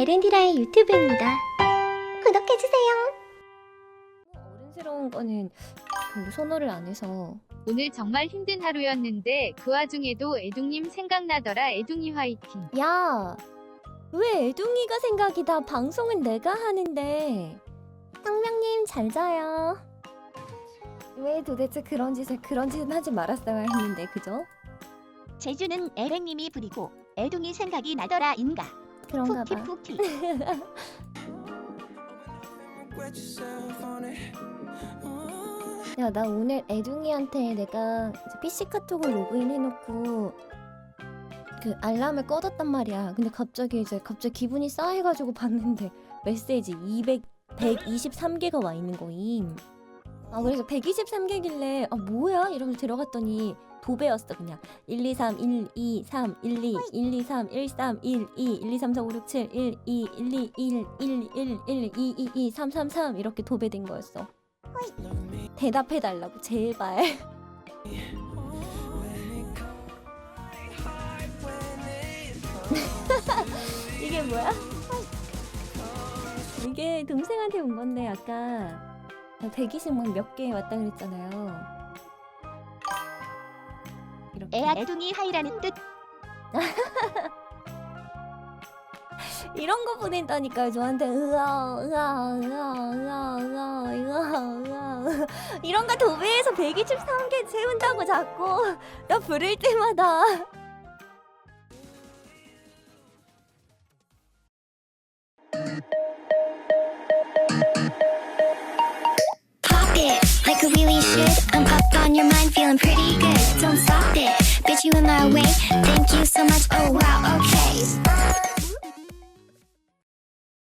에렌디라의 유튜브입니다. 구독해주세요. 어른스러운 거는 별로 선호를 안 해서 오늘 정말 힘든 하루였는데 그 와중에도 애둥님 생각나더라 애둥이 화이팅 야! 왜 애둥이가 생각이 다 방송은 내가 하는데 상명님 잘 자요 왜 도대체 그런 짓을 그런 짓은 하지 말았어야 했는데 그죠? 제주는 에랭님이 부리고 애둥이 생각이 나더라인가 그런가 봐야나 오늘 애둥이한테 내가 이제 PC 카톡을 로그인 해놓고 그 알람을 꺼뒀단 말이야. 근데 갑자기 이제 갑자기 기분이 싸해가지고 봤는데 메시지 200 123개가 와 있는 거임 아 그래서 123개길래 아 뭐야? 이러면서 들어갔더니 도배였어 그냥. 1, 2, 3, 1, 2, 3, 1, 2, 1, 2, 3, 1, 3, 1, 2, 1, 2, 3, 4, 5, 6, 7, 1, 2, 1, 2, 1, 1, 1, 1, 2, 2, 2, 3, 3, 3 이렇게 도배된 거였어. 대답해 달라고 제발. 이게 뭐야? 이게 동생한테 온 건데 아까 120만 몇개 왔다 그랬잖아요. 이렇게 애 애둥이 하이라는 뜻. 이런 거 보낸다니까요 저한테. 으아 으아 으아 으아 으아 으아 으아. 이런 거 도배해서 123개 세운다고 자꾸. 나 부를 때마다 it like I really should. I'm up on your mind, feeling pretty good. Don't stop it, bitch, you in my way. Thank you so much. Oh wow, okay.